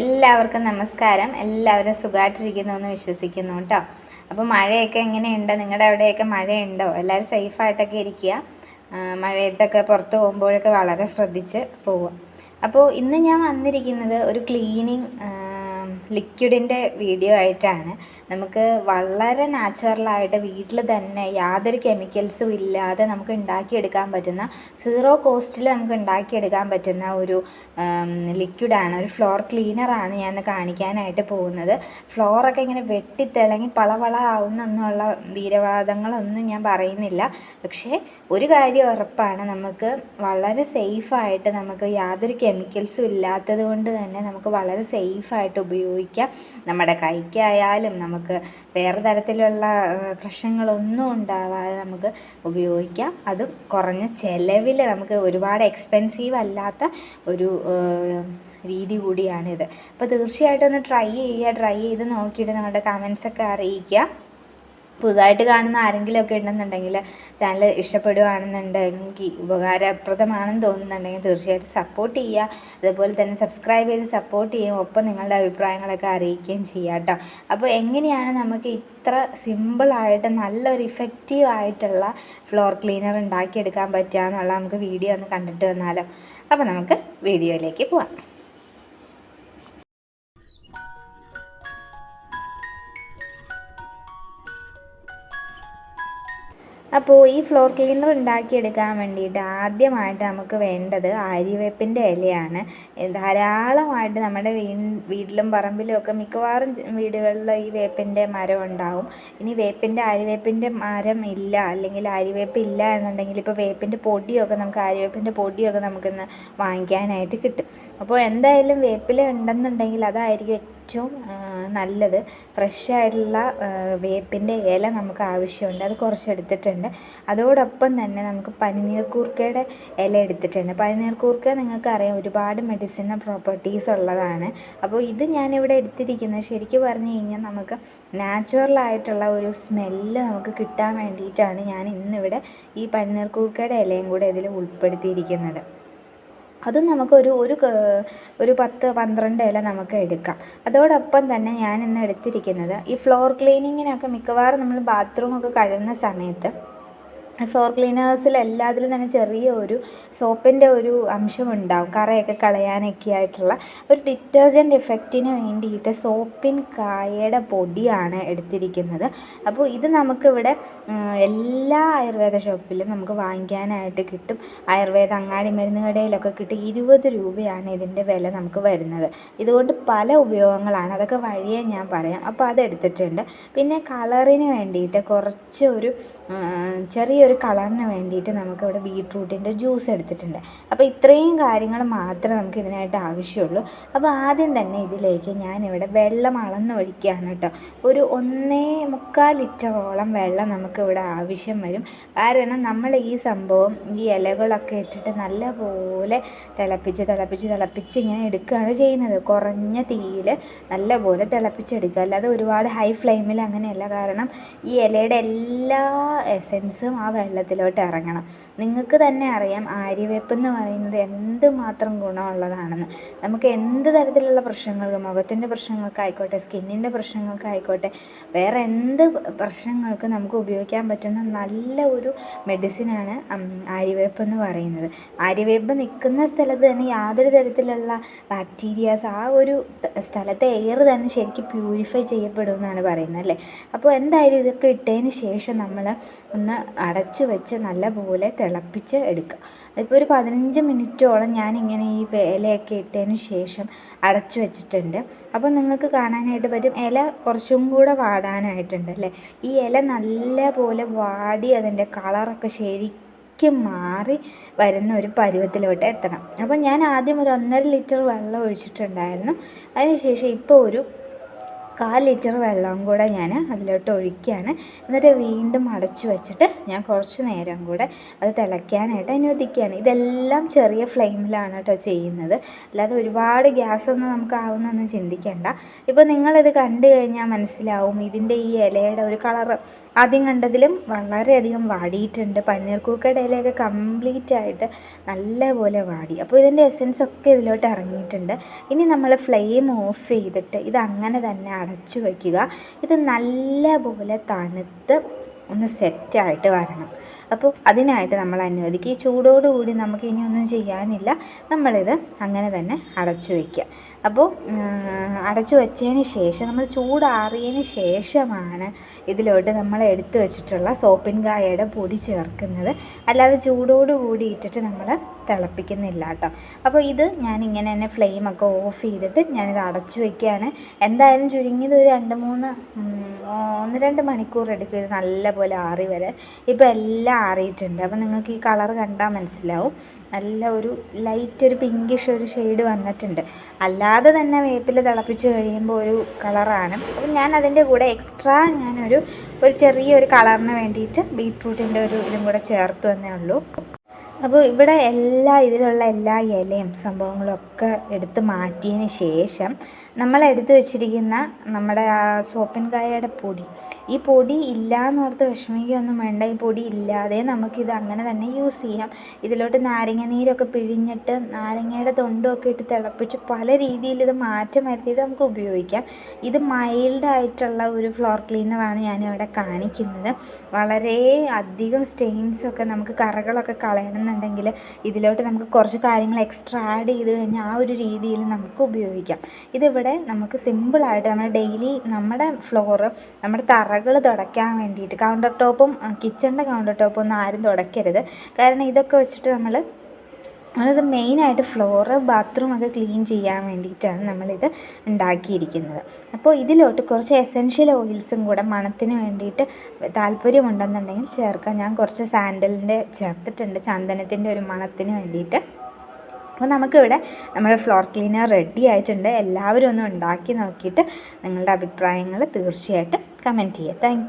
എല്ലാവർക്കും നമസ്കാരം. എല്ലാവരും സുഖമായിട്ടിരിക്കുന്നു എന്ന് വിശ്വസിക്കുന്നു കേട്ടോ. അപ്പോൾ മഴയൊക്കെ എങ്ങനെയുണ്ട്? നിങ്ങളുടെ അവിടെയൊക്കെ മഴയുണ്ടോ? എല്ലാവരും സേഫായിട്ടൊക്കെ ഇരിക്കുക. മഴയത്തൊക്കെ പുറത്ത് പോകുമ്പോഴൊക്കെ വളരെ ശ്രദ്ധിച്ച് പോവുക. അപ്പോൾ ഇന്ന് ഞാൻ വന്നിരിക്കുന്നത് ഒരു ക്ലീനിങ് ലിക്വിഡിന്റെ വീഡിയോ ആയിട്ടാണ്. നമുക്ക് വളരെ നാച്ചുറലായിട്ട് വീട്ടിൽ തന്നെ യാതൊരു കെമിക്കൽസും ഇല്ലാതെ നമുക്ക് ഉണ്ടാക്കിയെടുക്കാൻ പറ്റുന്ന സീറോ കോസ്റ്റിൽ നമുക്ക് ഉണ്ടാക്കിയെടുക്കാൻ പറ്റുന്ന ഒരു ലിക്വിഡാണ് ഒരു ഫ്ലോർ ക്ലീനറാണ് ഞാൻ കാണിക്കാനായിട്ട് പോകുന്നത്. ഫ്ലോറൊക്കെ ഇങ്ങനെ വെട്ടിത്തിളങ്ങി പളവള ആവുന്നൊന്നുള്ള വീരവാദങ്ങളൊന്നും ഞാൻ പറയുന്നില്ല. പക്ഷേ ഒരു കാര്യം ഉറപ്പാണ്. നമുക്ക് വളരെ സേഫായിട്ട് നമുക്ക് യാതൊരു കെമിക്കൽസും ഇല്ലാത്തത് കൊണ്ട് തന്നെ നമുക്ക് വളരെ സേഫായിട്ട് ഉപയോഗിക്കാം. നമ്മുടെ കൈക്കായാലും നമുക്ക് വേറെ തരത്തിലുള്ള പ്രശ്നങ്ങളൊന്നും ഉണ്ടാവാതെ നമുക്ക് ഉപയോഗിക്കാം. അതും കുറഞ്ഞ ചിലവിൽ നമുക്ക് ഒരുപാട് എക്സ്പെൻസീവ് അല്ലാത്ത ഒരു രീതി കൂടിയാണിത്. അപ്പോൾ തീർച്ചയായിട്ടും ഒന്ന് ട്രൈ ചെയ്യുക ട്രൈ ചെയ്ത് നോക്കിയിട്ട് നിങ്ങളുടെ കമൻസൊക്കെ അറിയിക്കുക. പുതുതായിട്ട് കാണുന്ന ആരെങ്കിലുമൊക്കെ ഉണ്ടെന്നുണ്ടെങ്കിൽ ചാനൽ ഇഷ്ടപ്പെടുകയാണെന്നുണ്ടെങ്കിൽ ഉപകാരപ്രദമാണെന്ന് തോന്നുന്നുണ്ടെങ്കിൽ തീർച്ചയായിട്ടും സപ്പോർട്ട് ചെയ്യുക. അതുപോലെ തന്നെ സബ്സ്ക്രൈബ് ചെയ്ത് സപ്പോർട്ട് ചെയ്യും. ഒപ്പം നിങ്ങളുടെ അഭിപ്രായങ്ങളൊക്കെ അറിയിക്കുകയും ചെയ്യുക കേട്ടോ. അപ്പോൾ എങ്ങനെയാണ് നമുക്ക് ഇത്ര സിമ്പിളായിട്ട് നല്ലൊരു ഇഫക്റ്റീവ് ആയിട്ടുള്ള ഫ്ലോർ ക്ലീനർ ഉണ്ടാക്കിയെടുക്കാൻ പറ്റുക എന്നുള്ള നമുക്ക് വീഡിയോ ഒന്ന് കണ്ടിട്ട് വന്നാലോ. അപ്പോൾ നമുക്ക് വീഡിയോയിലേക്ക് പോവാം. അപ്പോൾ ഈ ഫ്ലോർ ക്ലീനർ ഉണ്ടാക്കിയെടുക്കാൻ വേണ്ടിയിട്ട് ആദ്യമായിട്ട് നമുക്ക് വേണ്ടത് ആര്യവേപ്പിന്റെ ഇലയാണ്. ധാരാളമായിട്ട് നമ്മുടെ വീട്ടിലും പറമ്പിലും ഒക്കെ മിക്കവാറും വീടുകളിൽ ഈ വേപ്പിന്റെ മരം ഉണ്ടാവും. ഇനി വേപ്പിന്റെ ആര്യവേപ്പിന്റെ മരം ഇല്ല അല്ലെങ്കിൽ ആര്യവേപ്പ് ഇല്ല എന്നുണ്ടെങ്കിൽ ഇപ്പോൾ വേപ്പിന്റെ പൊടിയൊക്കെ നമുക്ക് ആര്യവേപ്പിന്റെ പൊടിയൊക്കെ നമുക്കിന്ന് വാങ്ങിക്കാനായിട്ട് കിട്ടും. അപ്പോൾ എന്തായാലും വേപ്പില ഉണ്ടെന്നുണ്ടെങ്കിൽ അതായിരിക്കും ഏറ്റവും നല്ലത്. ഫ്രഷ് ആയിട്ടുള്ള വേപ്പിന്റെ ഇല നമുക്ക് ആവശ്യമുണ്ട്. അത് കുറച്ച് എടുത്തിട്ടുണ്ട്. അതോടൊപ്പം തന്നെ നമുക്ക് പനിനീർ കൂർക്കയുടെ ഇല എടുത്തിട്ടുണ്ട്. പനിനീർ കൂർക്ക നിങ്ങൾക്കറിയാം ഒരുപാട് മെഡിസിനൽ പ്രോപ്പർട്ടീസ് ഉള്ളതാണ്. അപ്പോൾ ഇത് ഞാനിവിടെ എടുത്തിരിക്കുന്നത് ശരിക്കും പറഞ്ഞു കഴിഞ്ഞാൽ നമുക്ക് നാച്ചുറലായിട്ടുള്ള ഒരു സ്മെല്ല് നമുക്ക് കിട്ടാൻ വേണ്ടിയിട്ടാണ് ഞാൻ ഇന്നിവിടെ ഈ പനിനീർ കൂർക്കയുടെ ഇലയും കൂടെ ഇതിൽ ഉൾപ്പെടുത്തിയിരിക്കുന്നത്. അതും നമുക്കൊരു ഒരു ഒരു പത്ത് പന്ത്രണ്ട് ഇല നമുക്ക് എടുക്കാം. അതോടൊപ്പം തന്നെ ഞാൻ ഇന്ന് എടുത്തിരിക്കുന്നത് ഈ ഫ്ലോർ ക്ലീനിങ്ങിനൊക്കെ മിക്കവാറും നമ്മൾ ബാത്റൂമൊക്കെ കഴുകുന്ന സമയത്ത് ഫ്ലോർ ക്ലീനേഴ്സിൽ എല്ലാത്തിലും തന്നെ ചെറിയ ഒരു സോപ്പിന്റെ ഒരു അംശമുണ്ടാവും. കറയൊക്കെ കളയാനൊക്കെ ആയിട്ടുള്ള ഒരു ഡിറ്റർജന്റ് എഫക്റ്റിന് വേണ്ടിയിട്ട് സോപ്പിൻ കായയുടെ പൊടിയാണ് എടുത്തിരിക്കുന്നത്. അപ്പോൾ ഇത് നമുക്കിവിടെ എല്ലാ ആയുർവേദ ഷോപ്പിലും നമുക്ക് വാങ്ങിക്കാനായിട്ട് കിട്ടും. ആയുർവേദ അങ്ങാടി മരുന്ന് കടയിലൊക്കെ കിട്ടും ഇരുപത് രൂപയാണ് ഇതിന്റെ വില നമുക്ക് വരുന്നത്. ഇതുകൊണ്ട് പല ഉപയോഗങ്ങളാണ്. അതൊക്കെ വഴിയേ ഞാൻ പറയാം. അപ്പോൾ അതെടുത്തിട്ടുണ്ട്. പിന്നെ കളറിന് വേണ്ടിയിട്ട് കുറച്ച് ഒരു ആ, ചെറിയൊരു കളറിന് വേണ്ടിയിട്ട് നമുക്കിവിടെ ബീട്രൂട്ടിന്റെ ജ്യൂസ് എടുത്തിട്ടുണ്ട്. അപ്പോൾ ഇത്രയും കാര്യങ്ങൾ മാത്രമേ നമുക്ക് ഇതിനായിട്ട് ആവശ്യമുള്ളൂ. അപ്പോൾ ആദ്യം തന്നെ ഇതിലേക്ക് ഞാനിവിടെ വെള്ളം അളന്നൊഴിക്കുകയാണ് കേട്ടോ. ഒരു ഒന്നേ മുക്കാൽ ലിറ്ററോളം വെള്ളം നമുക്കിവിടെ ആവശ്യം വരും. കാരണം നമ്മൾ ഈ സംഭവം ഈ ഇലകളൊക്കെ ഇട്ടിട്ട് നല്ലപോലെ തിളപ്പിച്ച് തിളപ്പിച്ച് തിളപ്പിച്ച് ഇങ്ങനെ എടുക്കുകയാണ് ചെയ്യുന്നത്. കുറഞ്ഞ തീയിൽ നല്ലപോലെ തിളപ്പിച്ചെടുക്കുക. അല്ലാതെ ഒരുപാട് ഹൈ ഫ്ലെയിമിൽ അങ്ങനെയല്ല. കാരണം ഈ ഇലയുടെ എല്ലാ എസെൻസും ആ വെള്ളത്തിലോട്ട് ഇറങ്ങണം. നിങ്ങൾക്ക് തന്നെ അറിയാം ആര്യവേപ്പ് എന്ന് പറയുന്നത് എന്തുമാത്രം ഗുണമുള്ളതാണെന്ന്. നമുക്ക് എന്ത് തരത്തിലുള്ള പ്രശ്നങ്ങൾക്ക് മുഖത്തിന്റെ പ്രശ്നങ്ങൾക്കായിക്കോട്ടെ സ്കിന്നിന്റെ പ്രശ്നങ്ങൾക്കായിക്കോട്ടെ വേറെ എന്ത് പ്രശ്നങ്ങൾക്ക് നമുക്ക് ഉപയോഗിക്കാൻ പറ്റുന്ന നല്ല ഒരു മെഡിസിനാണ് ആര്യവേപ്പ് എന്ന് പറയുന്നത്. ആര്യവേപ്പ് നിൽക്കുന്ന സ്ഥലത്ത് തന്നെ യാതൊരു തരത്തിലുള്ള ബാക്ടീരിയാസ് ആ ഒരു സ്ഥലത്തെ എയർ തന്നെ ശരിക്കും പ്യൂരിഫൈ ചെയ്യപ്പെടും എന്നാണ് പറയുന്നത് അല്ലേ? അപ്പോൾ എന്തായാലും ഇതൊക്കെ ഇട്ടതിന് ശേഷം നമ്മൾ ഒന്ന് അടച്ചു വെച്ച് നല്ലപോലെ തിളപ്പിച്ച് എടുക്കുക. ഇപ്പോൾ ഒരു പതിനഞ്ച് മിനിറ്റോളം ഞാനിങ്ങനെ ഈ ഇലയൊക്കെ ഇട്ടതിന് ശേഷം അടച്ചു വെച്ചിട്ടുണ്ട്. അപ്പോൾ നിങ്ങൾക്ക് കാണാനായിട്ട് പറ്റും. ഇല കുറച്ചും കൂടെ വാടാനായിട്ടുണ്ട്. അല്ലേ? ഈ ഇല നല്ല പോലെ വാടി അതിന്റെ കളറൊക്കെ ശരിക്കും മാറി വരുന്ന ഒരു പരുവത്തിലോട്ട് എത്തണം. അപ്പോൾ ഞാൻ ആദ്യം ഒരു ഒന്നര ലിറ്റർ വെള്ളം ഒഴിച്ചിട്ടുണ്ടായിരുന്നു. അതിനുശേഷം ഇപ്പോൾ ഒരു കാൽ ലിറ്റർ വെള്ളം കൂടെ ഞാൻ അതിലോട്ട് ഒഴിക്കുകയാണ്. എന്നിട്ട് വീണ്ടും അടച്ചു വെച്ചിട്ട് ഞാൻ കുറച്ച് നേരം കൂടെ അത് തിളയ്ക്കാനായിട്ട് അനുവദിക്കുകയാണ് ഇതെല്ലാം ചെറിയ ഫ്ലെയിമിലാണ് കേട്ടോ ചെയ്യുന്നത്. അല്ലാതെ ഒരുപാട് ഗ്യാസ് ഒന്നും നമുക്ക് ആവുന്നൊന്നും ചിന്തിക്കേണ്ട. ഇപ്പോൾ നിങ്ങളിത് കണ്ടു കഴിഞ്ഞാൽ മനസ്സിലാവും ഇതിന്റെ ഈ ഇലയുടെ ഒരു കളറ്. ആദ്യം കണ്ടതിലും വളരെയധികം വാടിയിട്ടുണ്ട്. പന്നീർക്കൂക്കയുടെ ഇലയൊക്കെ കംപ്ലീറ്റ് ആയിട്ട് നല്ലപോലെ വാടി. അപ്പോൾ ഇതിന്റെ എസൻസ് ഒക്കെ ഇതിലോട്ട് ഇറങ്ങിയിട്ടുണ്ട്. ഇനി നമ്മൾ ഫ്ലെയിം ഓഫ് ചെയ്തിട്ട് ഇത് അങ്ങനെ തന്നെ അടച്ചു വയ്ക്കുക ഇത് നല്ലപോലെ തണുത്ത് ഒന്ന് സെറ്റായിട്ട് വരണം. അപ്പോൾ അതിനായിട്ട് നമ്മൾ അനുവദിക്കുക. ഈ ചൂടോടുകൂടി നമുക്ക് ഇനി ഒന്നും ചെയ്യാനില്ല. നമ്മളിത് അങ്ങനെ തന്നെ അടച്ചു വയ്ക്കുക. അപ്പോൾ അടച്ചു വച്ചതിന് ശേഷം നമ്മൾ ചൂടാറിയതിന് ശേഷമാണ് ഇതിലോട്ട് നമ്മൾ എടുത്തു വെച്ചിട്ടുള്ള സോപ്പിൻ കായയുടെ പൊടി ചേർക്കുന്നത്. അല്ലാതെ ചൂടോട് കൂടി ഇട്ടിട്ട് നമ്മൾ തിളപ്പിക്കുന്നില്ല കേട്ടോ. അപ്പോൾ ഇത് ഞാൻ ഇങ്ങനെ തന്നെ ഫ്ലെയിമൊക്കെ ഓഫ് ചെയ്തിട്ട് ഞാനിത് അടച്ചു വയ്ക്കുകയാണ് എന്തായാലും ചുരുങ്ങിയത് ഒരു രണ്ട് മൂന്ന് ഒന്ന് രണ്ട് മണിക്കൂർ എടുക്കും ഇത് നല്ലപോലെ ആറി വരെ ഇപ്പോൾ എല്ലാം ആറിയിട്ടുണ്ട്. അപ്പോൾ നിങ്ങൾക്ക് ഈ കളർ കണ്ടാൽ മനസ്സിലാവും. നല്ല ഒരു ലൈറ്റ് ഒരു പിങ്കിഷ് ഒരു ഷെയ്ഡ് വന്നിട്ടുണ്ട്. അല്ലാതെ തന്നെ വേപ്പിൽ തിളപ്പിച്ച് കഴിയുമ്പോൾ ഒരു കളറാണ് അപ്പം ഞാൻ അതിന്റെ കൂടെ എക്സ്ട്രാ ഞാനൊരു ഒരു ചെറിയൊരു കളറിന് വേണ്ടിയിട്ട് ബീട്രൂട്ടിന്റെ ഒരു ഇതും കൂടെ ചേർത്ത് എന്നേ ഉള്ളൂ. അപ്പോൾ ഇവിടെ എല്ലാ ഇതിലുള്ള എല്ലാ ഇലയും സംഭവങ്ങളും ഒക്കെ എടുത്ത് മാറ്റിയതിന് ശേഷം നമ്മൾ എടുത്ത് വെച്ചിരിക്കുന്ന നമ്മുടെ ആ സോപ്പിൻ കായയുടെ പൊടി. ഈ പൊടി ഇല്ല എന്നോർത്ത് വിഷമിക്കുകയൊന്നും വേണ്ട. ഈ പൊടി ഇല്ലാതെ നമുക്കിത് അങ്ങനെ തന്നെ യൂസ് ചെയ്യാം. ഇതിലോട്ട് നാരങ്ങ നീരൊക്കെ പിഴിഞ്ഞിട്ട് നാരങ്ങയുടെ തൊണ്ടുമൊക്കെ ഇട്ട് തിളപ്പിച്ച് പല രീതിയിൽ ഇത് മാറ്റം വരുത്തിയിട്ട് നമുക്ക് ഉപയോഗിക്കാം. ഇത് മൈൽഡായിട്ടുള്ള ഒരു ഫ്ലോർ ക്ലീനറാണ് ഞാനിവിടെ കാണിക്കുന്നത്. വളരെ അധികം സ്റ്റെയിൻസൊക്കെ നമുക്ക് കറകളൊക്കെ കളയണമെന്നുണ്ടെങ്കിൽ ഇതിലോട്ട് നമുക്ക് കുറച്ച് കാര്യങ്ങൾ എക്സ്ട്രാ ആഡ് ചെയ്ത് കഴിഞ്ഞാൽ ആ ഒരു രീതിയിൽ നമുക്ക് ഉപയോഗിക്കാം. ഇതിവിടെ നമുക്ക് സിമ്പിളായിട്ട് നമ്മുടെ ഡെയിലി നമ്മുടെ ഫ്ലോറ് നമ്മുടെ തറകൾ തുടയ്ക്കാൻ വേണ്ടിയിട്ട് കൗണ്ടർ ടോപ്പും കിച്ചണിന്റെ കൗണ്ടർ ടോപ്പും ഒന്നും ആരും തുടയ്ക്കരുത്. കാരണം ഇതൊക്കെ വെച്ചിട്ട് നമ്മൾ നമ്മളത് മെയിനായിട്ട് ഫ്ലോറ് ബാത്റൂമൊക്കെ ക്ലീൻ ചെയ്യാൻ വേണ്ടിയിട്ടാണ് നമ്മളിത് ഉണ്ടാക്കിയിരിക്കുന്നത്. അപ്പോൾ ഇതിലോട്ട് കുറച്ച് എസെൻഷ്യൽ ഓയിൽസും കൂടെ മണത്തിന് വേണ്ടിയിട്ട് താല്പര്യമുണ്ടെന്നുണ്ടെങ്കിൽ ചേർക്കാം. ഞാൻ കുറച്ച് സാൻഡലിന്റെ ചേർത്തിട്ടുണ്ട്. ചന്ദനത്തിന്റെ ഒരു മണത്തിന് വേണ്ടിയിട്ട്. അപ്പോൾ നമുക്കിവിടെ നമ്മുടെ ഫ്ലോർ ക്ലീനർ റെഡി ആയിട്ടുണ്ട്. എല്ലാവരും ഒന്ന് ഉണ്ടാക്കി നോക്കിയിട്ട് നിങ്ങളുടെ അഭിപ്രായങ്ങൾ തീർച്ചയായിട്ടും കമന്റ് ചെയ്യുക. താങ്ക്